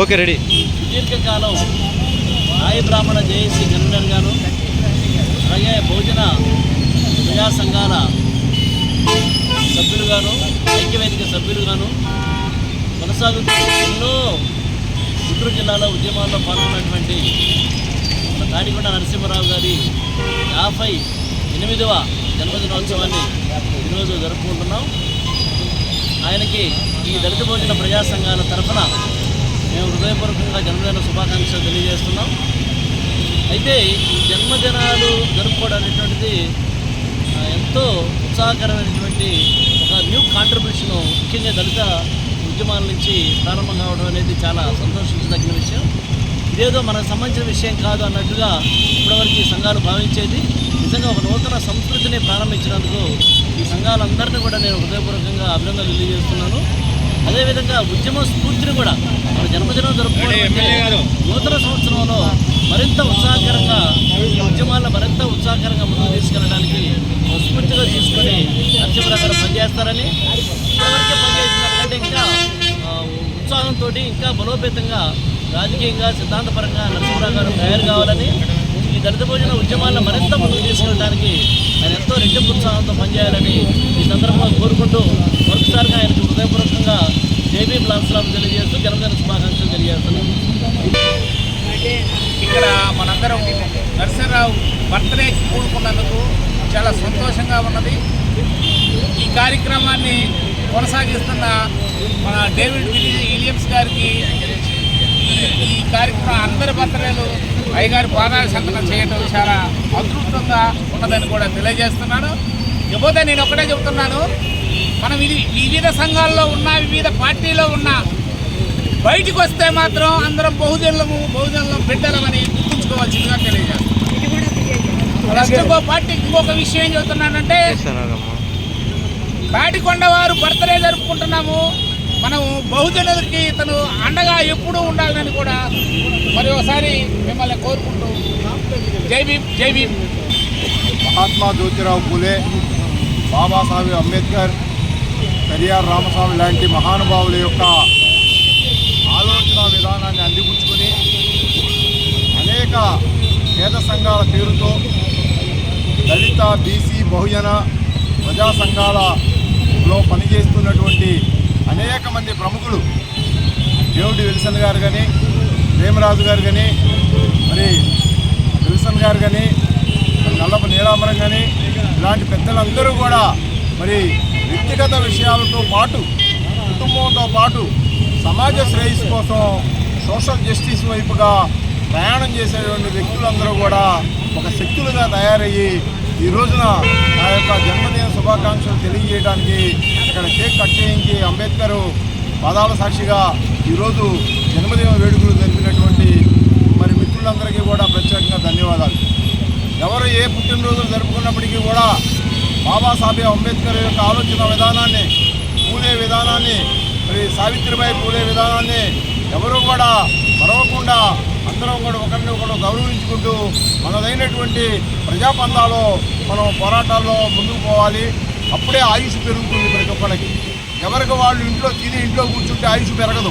Okay ready. సుదీర్ఘకాలం నాయ బ్రాహ్మణ JAC convener గారు అలాగే భోజన ప్రజా సంఘాల సభ్యులుగాను ఐక్యవేదిక సభ్యులుగాను కొనసాగుతూ ఎన్నో చిత్తూరు జిల్లాలో ఉద్యమాల్లో పాల్గొన్నటువంటి మన తాడికొండ నరసింహరావు గారి యాభై ఎనిమిదవ జన్మదినోత్సవాన్ని ఈరోజు జరుపుకుంటున్నాం. ఆయనకి ఈ దళిత భోజన ప్రజా సంఘాల తరఫున మేము హృదయపూర్వకంగా జన్మదిన శుభాకాంక్షలు తెలియజేస్తున్నాం. అయితే ఈ జన్మదినాలు జరుపుకోవడం అనేటువంటిది ఎంతో ఉత్సాహకరమైనటువంటి ఒక న్యూ కాంట్రిబ్యూషన్ ముఖ్యంగా దళిత ఉద్యమాల నుంచి ప్రారంభం కావడం అనేది చాలా సంతోషించదగిన విషయం. ఇదేదో మనకు సంబంధించిన విషయం కాదు అన్నట్టుగా ఇప్పటివరకు ఈ సంఘాలు భావించేది. నిజంగా ఒక నూతన సంస్కృతిని ప్రారంభించినందుకు ఈ సంఘాలందరినీ కూడా నేను హృదయపూర్వకంగా అభినందనలు తెలియజేస్తున్నాను. అదేవిధంగా ఉద్యమ స్ఫూర్తిని కూడా మన జన్మదినం జరుపుకోవడం నూతన సంవత్సరంలో మరింత ఉత్సాహకరంగా ఈ ఉద్యమాలను మరింత ఉత్సాహకరంగా ముందుకు తీసుకెళ్ళడానికి స్ఫూర్తిగా తీసుకొని నరసింహరావు గారు పనిచేస్తారని ఇప్పటివరకే పనిచేసినట్లయితే ఇంకా ఉత్సాహంతో ఇంకా బలోపేతంగా రాజకీయంగా సిద్ధాంతపరంగా నరసింహరావు గారు తయారు కావాలని దళిత భోజన ఉద్యమాలను మరింత ముందుకు తీసుకెళ్ళడానికి ఆయన ఎంతో రెట్టింపు ఉత్సాహంతో పనిచేయాలని ఈ సందర్భంగా కోరుకుంటూ మరొకసారిగా ఆయనకు హృదయపూర్వకంగా జేబీ బ్లాక్స్లాం తెలియజేస్తూ జన్మదిన శుభాకాంక్షలు తెలియజేస్తున్నాం. ఇక్కడ మనందరం నరసింహరావు బర్త్డే కూడుకున్నందుకు చాలా సంతోషంగా ఉన్నది. ఈ కార్యక్రమాన్ని కొనసాగిస్తున్న మన డేవిడ్ విలియమ్స్ గారికి ఈ ఈ కార్యక్రమం అందరి బర్త్డేలు అయ్యగారి పాదాల సంతకం చేయడం చాలా అదృష్టంగా ఉన్నదని కూడా తెలియజేస్తున్నాను. ఇకపోతే నేను ఒకటే చెబుతున్నాను. మనం ఇది వివిధ సంఘాల్లో ఉన్న వివిధ పార్టీలో ఉన్న బయటికి వస్తే మాత్రం అందరం బహుజనులము బహుజనులం బిడ్డలమని గుర్తుంచుకోవాల్సిందిగా తెలియజేస్తాం నెక్స్ట్ ఇంకో పార్టీ ఇంకొక విషయం ఏం చెబుతున్నానంటే తాటికొండ వారు బర్త్డే జరుపుకుంటున్నాము. మనం బహుజనులకి ఇతను అండగా ఎప్పుడూ ఉండాలని కూడా మరి ఒకసారి మిమ్మల్ని కోరుకుంటూ జై భీమ్ జై భీమ్. మహాత్మా జ్యోతిరావు పూలే బాబాసాహెబ్ అంబేద్కర్ పెరియార్ రామస్వామి లాంటి మహానుభావుల యొక్క ఆలోచన విధానాన్ని అందిపుచ్చుకొని అనేక పేద సంఘాల పేరుతో దళిత బీసీ బహుజన ప్రజా సంఘాలలో పనిచేస్తున్నటువంటి అనేక మంది ప్రముఖులు దేవుడి విల్సన్ గారు కానీ ప్రేమరాజు గారు కానీ మరి విల్సన్ గారు కానీ నల్లప నల్లపు నీలాంబరం కానీ ఇలాంటి పెద్దలందరూ కూడా మరి వ్యక్తిగత విషయాలతో పాటు కుటుంబంతో పాటు సమాజ శ్రేయస్సు కోసం సోషల్ జస్టిస్ వైపుగా ప్రయాణం చేసేటువంటి వ్యక్తులందరూ కూడా ఒక శక్తులుగా తయారయ్యి ఈ రోజున నా యొక్క జన్మదిన శుభాకాంక్షలు తెలియజేయడానికి ఇక్కడ కేక్ కట్ చేయించి అంబేద్కర్ పదాల సాక్షిగా ఈరోజు జన్మదిన వేడుకలు జరిపినటువంటి మరి మిత్రులందరికీ కూడా ప్రత్యేకంగా ధన్యవాదాలు. ఎవరు ఏ పుట్టినరోజులు జరుపుకున్నప్పటికీ కూడా బాబాసాహెబ్ అంబేద్కర్ యొక్క ఆలోచన విధానాన్ని పూలే విధానాన్ని మరి సావిత్రిబాయి పూలే విధానాన్ని ఎవరు కూడా మరవకుండా అందరం కూడా ఒకరిని ఒకరు గౌరవించుకుంటూ మనదైనటువంటి ప్రజాపందాలో మనం పోరాటాల్లో ముందుకు పోవాలి. అప్పుడే ఆయుష్ పెరుగుతుంది ప్రతి ఒక్కరికి ఎవరికి వాళ్ళు ఇంట్లో తిని ఇంట్లో కూర్చుంటే ఆయుష్ పెరగదు.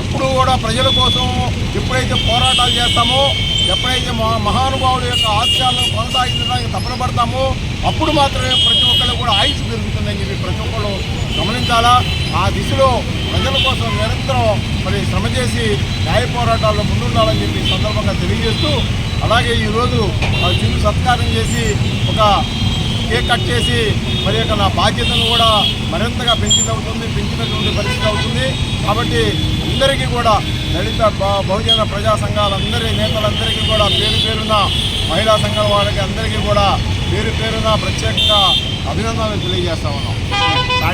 ఎప్పుడు కూడా ప్రజల కోసం ఎప్పుడైతే పోరాటాలు చేస్తామో ఎప్పుడైతే మహా మహానుభావుల యొక్క ఆశయాలను కొనసాగించడానికి తపన పడతామో అప్పుడు మాత్రమే ప్రతి ఒక్కళ్ళు కూడా ఆయుష్ పెరుగుతుందని చెప్పి ప్రతి ఒక్కళ్ళు గమనించాలా? ఆ దిశలో ప్రజల కోసం నిరంతరం మరి శ్రమ చేసి న్యాయ పోరాటాల్లో ముందుండాలని చెప్పి సందర్భంగా తెలియజేస్తూ అలాగే ఈరోజు చిరు సత్కారం చేసి ఒక కేక్ కట్ చేసి మరి యొక్క నా బాధ్యతను కూడా మరింతగా పెంచినవుతుంది పెంచినటువంటి పరిస్థితి అవుతుంది. కాబట్టి అందరికీ కూడా దళిత బహుజన ప్రజా సంఘాలందరి నేతలందరికీ కూడా పేరు పేరున మహిళా సంఘాల వాళ్ళకి అందరికీ కూడా పేరు పేరున ప్రత్యేకంగా అభినందనలు తెలియజేస్తా ఉన్నాం.